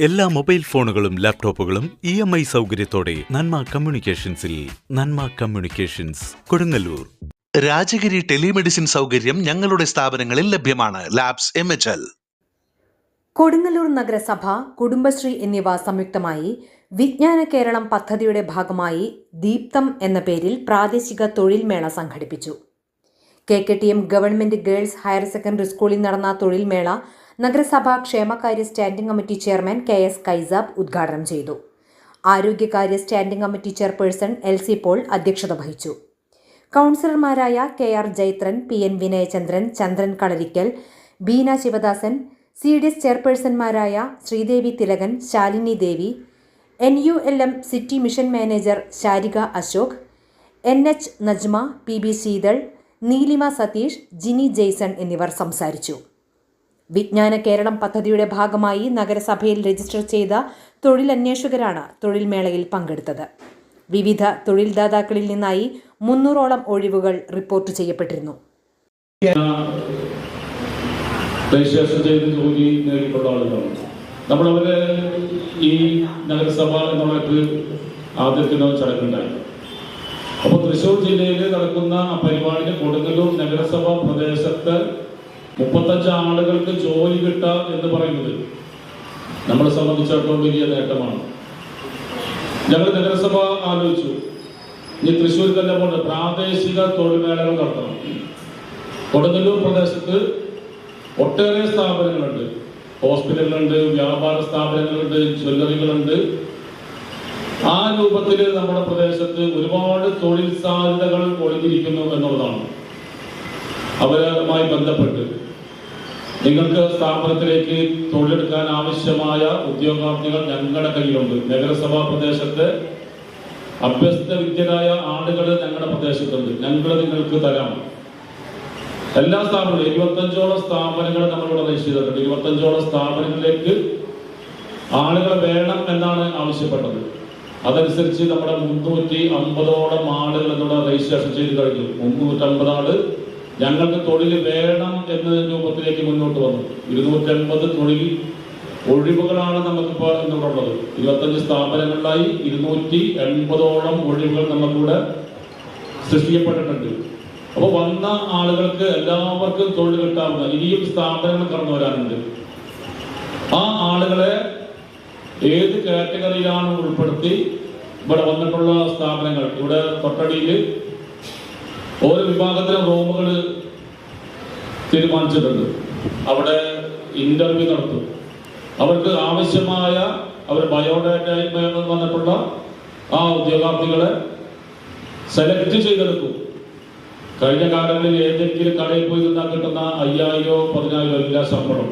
എല്ലാ മൊബൈൽ ഫോണുകളും ലാപ്ടോപ്പുകളും ഇ എം ഐ സൗകര്യത്തോടെ നന്മ കമ്മ്യൂണിക്കേഷൻസിൽ നന്മ കമ്മ്യൂണിക്കേഷൻസ് കൊടുങ്ങല്ലൂർ. രാജഗിരി ടെലിമെഡിസിൻ സൗകര്യം ഞങ്ങളുടെ സ്ഥാപനങ്ങളിൽ ലഭ്യമാണ്. Labs M H L. Kodungallur നഗരസഭ കുടുംബശ്രീ എന്നിവ സംയുക്തമായി വിജ്ഞാന കേരളം പദ്ധതിയുടെ ഭാഗമായി ദീപ്തം എന്ന പേരിൽ പ്രാദേശിക തൊഴിൽ മേള സംഘടിപ്പിച്ചു. K K T M government girls higher secondary സ്കൂളിൽ നടന്ന തൊഴിൽ മേള നഗരസഭാ ക്ഷേമകാര്യ standing committee chairman K S Kaisab ഉദ്ഘാടനം ചെയ്തു. ആരോഗ്യകാര്യ standing committee chairperson L C Paul അധ്യക്ഷത വഹിച്ചു. കൗൺസിലർമാരായ K R Jaithran P N Vinayachandran Chandran Kalarikkal Beena Sivadasan C D S ചെയർപേഴ്സൺമാരായ Sreedevi Thilakan Shalini Devi N U L M city mission manager Sharika Ashok N H Najma P B Sheethal Neelima Satheesh Jini Jaison എന്നിവർ സംസാരിച്ചു. വിജ്ഞാന കേരളം പദ്ധതിയുടെ ഭാഗമായി നഗരസഭയിൽ register ചെയ്ത തൊഴിലന്വേഷകരാണ് തൊഴിൽ മേളയിൽ പങ്കെടുത്തത്. വിവിധ തൊഴിൽദാതാക്കളിൽ നിന്നായി മുന്നൂറോളം ഒഴിവുകൾ റിപ്പോർട്ട് ചെയ്യപ്പെട്ടിരുന്നു. ആളുകളാണ്. അവരെ ഈ നഗരസഭ എന്നുള്ളൊരു ആദ്യത്തിന് ചടങ്ങുണ്ടായി. അപ്പോൾ തൃശ്ശൂർ ജില്ലയിൽ നടക്കുന്ന പരിപാടിയിൽ കൊടുങ്ങല്ലൂർ നഗരസഭാ പ്രദേശത്ത് മുപ്പത്തഞ്ച് ആളുകൾക്ക് ജോലി കിട്ടുക എന്ന് പറയുന്നത് നമ്മളെ സംബന്ധിച്ചിടത്തോളം വലിയ നേട്ടമാണ്. ഞങ്ങൾ നഗരസഭ ആലോചിച്ചു. ഇനി തൃശ്ശൂർ തന്നെ പോലെ പ്രാദേശിക തൊഴിൽ മേളകൾ നടത്തണം. കൊടുങ്ങല്ലൂർ പ്രദേശത്ത് ഒട്ടേറെ സ്ഥാപനങ്ങളുണ്ട്. ഹോസ്പിറ്റലുകളുണ്ട് വ്യാപാര സ്ഥാപനങ്ങളുണ്ട് ജ്വല്ലറികളുണ്ട്. ആ രൂപത്തിൽ നമ്മുടെ പ്രദേശത്ത് ഒരുപാട് തൊഴിൽ സാധ്യതകൾ ഒളിഞ്ഞിരിക്കുന്നു എന്നുള്ളതാണ്. അവരുമായി ബന്ധപ്പെട്ട് നിങ്ങൾക്ക് സ്ഥാപനത്തിലേക്ക് തൊഴിലെടുക്കാൻ ആവശ്യമായ ഉദ്യോഗാർത്ഥികൾ ഞങ്ങളുടെ കയ്യിലുണ്ട്. നഗരസഭാ പ്രദേശത്ത് അഭ്യസ്ത വിദ്യരായ ആളുകൾ ഞങ്ങളുടെ പ്രദേശത്തുണ്ട്. ഞങ്ങൾ നിങ്ങൾക്ക് തരാം. എല്ലാ സ്ഥാപനങ്ങളും ഇരുപത്തഞ്ചോളം സ്ഥാപനങ്ങൾ നമ്മളിവിടെ ചെയ്തിട്ടുണ്ട്. ഇരുപത്തഞ്ചോളം സ്ഥാപനങ്ങളിലേക്ക് ആളുകൾ വേണം എന്നാണ് ആവശ്യപ്പെട്ടത്. അതനുസരിച്ച് നമ്മുടെ മുന്നൂറ്റി അമ്പതോളം ആളുകൾ എന്നുള്ള രജിസ്ട്രേഷൻ ചെയ്ത് കഴിഞ്ഞു. മുന്നൂറ്റമ്പത് ആൾ ഞങ്ങൾക്ക് തൊഴിൽ വേണം എന്ന രൂപത്തിലേക്ക് മുന്നോട്ട് വന്നു. ഇരുന്നൂറ്റമ്പത് തൊഴിൽ ഒഴിവുകളാണ് നമുക്കിപ്പോൾ ഇന്നുള്ളത്. ഇരുപത്തഞ്ച് സ്ഥാപനങ്ങളിലായി ഇരുന്നൂറ്റി എൺപതോളം ഒഴിവുകൾ നമുക്കിവിടെ സൃഷ്ടിക്കപ്പെട്ടിട്ടുണ്ട് അപ്പോൾ വന്ന ആളുകൾക്ക് എല്ലാവർക്കും തൊഴിൽ കിട്ടാവുന്ന ഇനിയും സ്ഥാപനങ്ങൾ കടന്നു വരാനുണ്ട്. ആ ആളുകളെ ഏത് കാറ്റഗറിയിലാണ് ഉൾപ്പെടുത്തി ഇവിടെ വന്നിട്ടുള്ള സ്ഥാപനങ്ങൾ? ഇവിടെ തൊട്ടടിയിൽ ഓരോ വിഭാഗത്തിലും റൂമുകൾ തീരുമാനിച്ചിട്ടുണ്ട്. അവിടെ ഇന്റർവ്യൂ നടത്തും. അവർക്ക് ആവശ്യമായ അവർ ബയോഡാറ്റയിൽ വന്നിട്ടുള്ള ആ ഉദ്യോഗാർത്ഥികളെ സെലക്ട് ചെയ്തെടുക്കും. കഴിഞ്ഞ കാലങ്ങളിൽ ഏതെങ്കിലും കടയിൽ പോയി നിന്നാൽ കിട്ടുന്ന അയ്യായിരോ പതിനായിരോ ഇല്ല ശമ്പളം.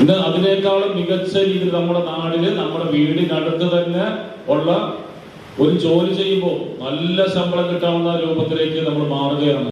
ഇന്ന് അതിനേക്കാളും മികച്ച രീതിയിൽ നമ്മുടെ നാടിന് നമ്മുടെ വീടിനടുത്ത് തന്നെ ഉള്ള ഒരു ജോലി ചെയ്യുമ്പോൾ നല്ല ശമ്പളം കിട്ടാവുന്ന രൂപത്തിലേക്ക് നമ്മൾ മാറുകയാണ്.